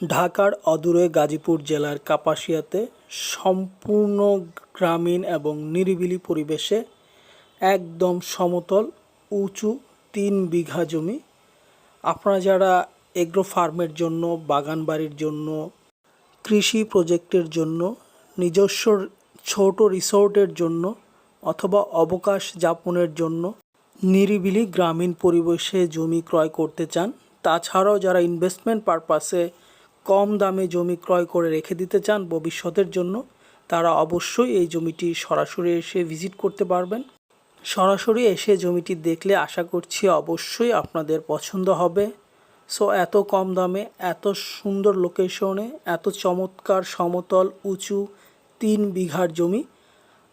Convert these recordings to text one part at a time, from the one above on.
ঢাকার অদূরে গাজীপুর জেলার কাপাসিয়াতে সম্পূর্ণ গ্রামীণ এবং নিরিবিলি পরিবেশে একদম সমতল, উঁচু তিন বিঘা জমি। আপনারা যারা এগ্রো ফার্মের জন্য, বাগান বাড়ির জন্য, কৃষি প্রজেক্টের জন্য, নিজস্ব ছোট রিসোর্টের জন্য অথবা অবকাশ যাপনের জন্য নিরিবিলি গ্রামীণ পরিবেশে জমি ক্রয় করতে চান, তাছাড়াও যারা ইনভেস্টমেন্ট পারপাসে কম দামে জমি ক্রয় করে রেখে দিতে চান ভবিষ্যতের জন্য, তারা অবশ্যই এই জমিটি সরাসরি এসে ভিজিট করতে পারবেন। সরাসরি এসে জমিটি দেখলে আশা করছি অবশ্যই আপনাদের পছন্দ হবে। সো, এত কম দামে, এত সুন্দর লোকেশনে, এত চমৎকার সমতল, উঁচু তিন বিঘার জমি,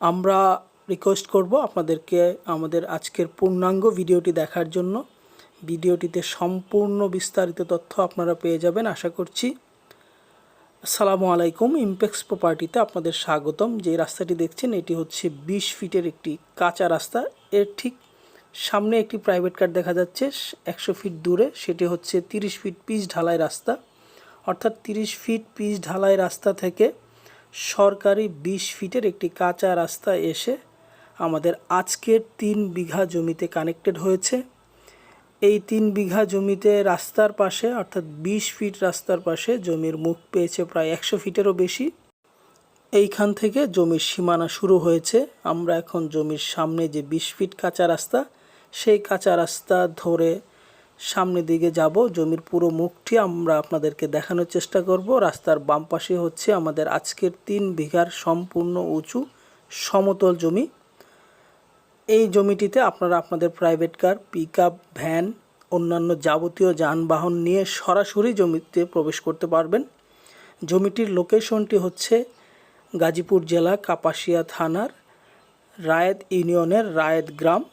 আমরা রিকোয়েস্ট করব আপনাদেরকে আমাদের আজকের পূর্ণাঙ্গ ভিডিওটি দেখার জন্য। ভিডিওটিতে সম্পূর্ণ বিস্তারিত তথ্য আপনারা পেয়ে যাবেন, আশা করছি। আসসালামু আলাইকুম ইমপেক্স প্রপার্টিতে আপনাদের স্বাগতম। যে রাস্তাটি দেখছেন, এটি হচ্ছে বিশ ফিটের একটি কাঁচা রাস্তা। এর ঠিক সামনে একটি প্রাইভেট কার দেখা যাচ্ছে, একশো ফিট দূরে। সেটি হচ্ছে তিরিশ ফিট পিচ ঢালাই রাস্তা। অর্থাৎ তিরিশ ফিট পিচ ঢালাই রাস্তা থেকে সরকারি বিশ ফিটের একটি কাঁচা রাস্তা এসে আমাদের আজকের তিন বিঘা জমিতে কানেক্টেড হয়েছে। এই তিন বিঘা জমিতে রাস্তার পাশে, অর্থাৎ বিশ ফিট রাস্তার পাশে জমির মুখ পেয়েছে প্রায় একশো ফিটেরও বেশি। এইখান থেকে জমির সীমানা শুরু হয়েছে। আমরা এখন জমির সামনে যে বিশ ফিট কাঁচা রাস্তা, সেই কাঁচা রাস্তা ধরে সামনের দিকে যাব। জমির পুরো মুখটি আমরা আপনাদেরকে দেখানোর চেষ্টা করব। রাস্তার বাম পাশে হচ্ছে আমাদের আজকের তিন বিঘার সম্পূর্ণ উঁচু সমতল জমি। এই জমিটিতে আপনারা আপনাদের প্রাইভেট কার পিক ভ্যান অন্যান্য যাবতীয় যানবাহন নিয়ে সরাসরি জমিতে প্রবেশ করতে পারবেন। জমিটির লোকেশনটি হচ্ছে গাজীপুর জেলা, কাপাসিয়া থানার রায়েত ইউনিয়নের রায়েত গ্রাম।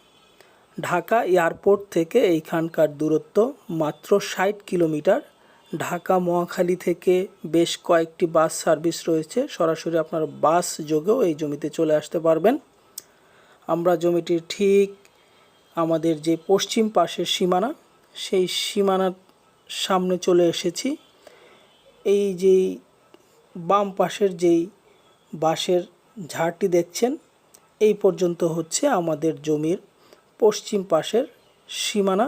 ঢাকা এয়ারপোর্ট থেকে এইখানকার দূরত্ব মাত্র ষাট কিলোমিটার। ঢাকা, মহাখালী থেকে বেশ কয়েকটি বাস সার্ভিস রয়েছে। সরাসরি আপনার বাস যোগেও এই জমিতে চলে আসতে পারবেন। আমরা জমিটির ঠিক আমাদের যে পশ্চিম পাশের সীমানা, সেই সীমানার সামনে চলে এসেছি। এই যেই বাম পাশের যেই বাঁশের ঝাড়টি দেখছেন, এই পর্যন্ত হচ্ছে আমাদের জমির পশ্চিম পাশের সীমানা।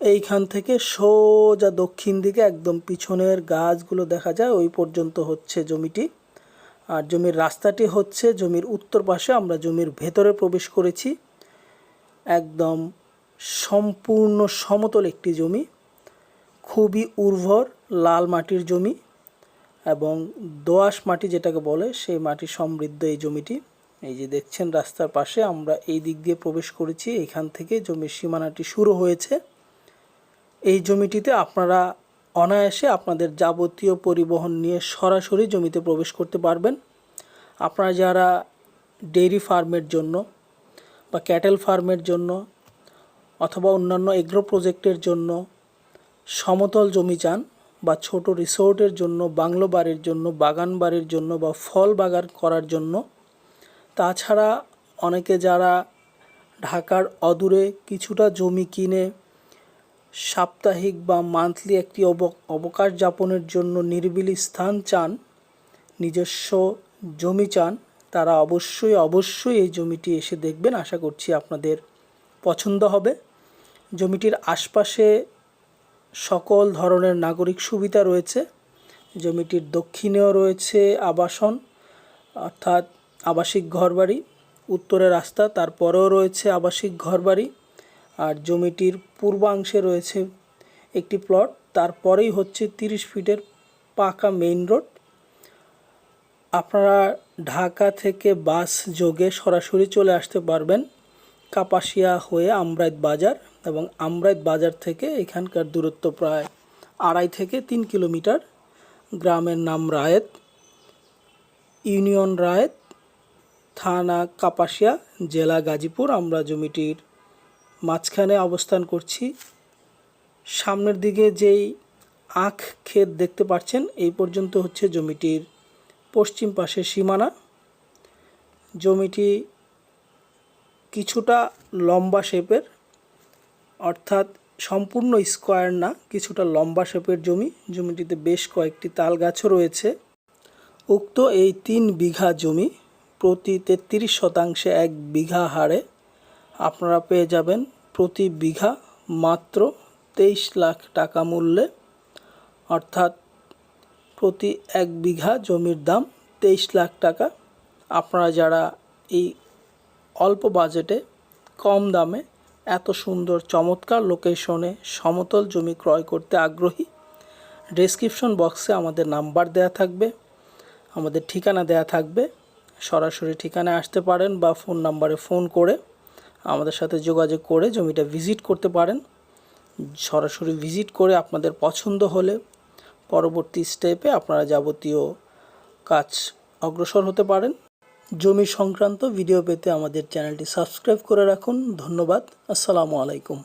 এইখান থেকে সোজা দক্ষিণ দিকে একদম পিছনের গাছগুলো দেখা যায়, ওই পর্যন্ত হচ্ছে জমিটি। আর জমির রাস্তাটি হচ্ছে জমির উত্তর পাশে, আমরা জমির ভেতরে প্রবেশ করেছি। একদম সম্পূর্ণ সমতল একটি জমি, খুবই উর্বর লাল মাটির জমি এবং দোআঁশ মাটি যেটাকে বলে, সেই মাটি সমৃদ্ধ এই জমিটি। এই যে দেখছেন রাস্তার পাশে, আমরা এই দিক দিয়ে প্রবেশ করেছি, এখান থেকে জমির সীমানাটি শুরু হয়েছে। এই জমিটিতে আপনারা অনায়াসে আপনাদের যাবতীয় পরিবহন নিয়ে সরাসরি জমিতে প্রবেশ করতে পারবেন। আপনারা যারা ডেইরি ফার্মের জন্য বা ক্যাটেল ফার্মের জন্য অথবা অন্যান্য এগ্রো প্রজেক্টের জন্য সমতল জমি চান বা ছোট রিসোর্টের জন্য, বাংলো বাড়ির জন্য, বাগান বাড়ির জন্য বা ফল বাগান করার জন্য, তাছাড়া অনেকে যারা ঢাকার অদূরে কিছুটা জমি কিনে সাপ্তাহিক বা মান্থলি একটি অবকাশ যাপনের জন্য নিরিবিলি স্থান চান, নিজস্ব জমি চান, তারা অবশ্যই অবশ্যই এই জমিটি এসে দেখবেন, আশা করছি আপনাদের পছন্দ হবে। জমিটির আশপাশে সকল ধরনের নাগরিক সুবিধা রয়েছে। জমিটির দক্ষিণেও রয়েছে আবাসন, অর্থাৎ আবাসিক ঘরবাড়ি, উত্তরে রাস্তা, তারপরেও রয়েছে আবাসিক ঘরবাড়ি। আর জমিটির পূর্বাংশে রয়েছে একটি প্লট, তারপরেই হচ্ছে তিরিশ ফিটের পাকা মেইন রোড আপনারা ঢাকা থেকে বাস যোগে সরাসরি চলে আসতে পারবেন কাপাসিয়া হয়ে আমরাইত বাজার এবং আমরাইত বাজার থেকে এখানকার দূরত্ব প্রায় আড়াই থেকে তিন কিলোমিটার। গ্রামের নাম রায়েত, ইউনিয়ন রায়েত, থানা কাপাসিয়া, জেলা গাজীপুর। আমরা জমিটির মাঝখানে অবস্থান করছি। সামনের দিকে যেই আখ ক্ষেত দেখতে পাচ্ছেন, এই পর্যন্ত হচ্ছে জমিটির পশ্চিম পাশের সীমানা। জমিটি কিছুটা লম্বা শেপের, অর্থাৎ সম্পূর্ণ স্কোয়ার না, কিছুটা লম্বা শেপের জমি। জমিটিতে বেশ কয়েকটি তাল গাছও রয়েছে। উক্ত এই তিন বিঘা জমি প্রতি তেত্রিশ শতাংশে এক বিঘা হারে আপনারা পেয়ে যাবেন প্রতি বিঘা মাত্র তেইশ লাখ টাকা মূল্যে। অর্থাৎ প্রতি এক বিঘা জমির দাম তেইশ লাখ টাকা। আপনারা যারা এই অল্প বাজেটে কম দামে এত সুন্দর চমৎকার লোকেশনে সমতল জমি ক্রয় করতে আগ্রহী, ডেসক্রিপশন বক্সে আমাদের নাম্বার দেয়া থাকবে। আমাদের ঠিকানা দেয়া থাকবে। সরাসরি ঠিকানায় আসতে পারেন বা ফোন নাম্বারে ফোন করে আমাদের সাথে যোগাযোগ করে জমিটা ভিজিট করতে পারেন। সরাসরি ভিজিট করে আপনাদের পছন্দ হলে পরবর্তী স্টেপে আপনারা যাবতীয় কাজ অগ্রসর হতে পারেন। জমি সংক্রান্ত ভিডিও পেতে আমাদের চ্যানেলটি সাবস্ক্রাইব করে রাখুন। ধন্যবাদ। আসসালামু আলাইকুম।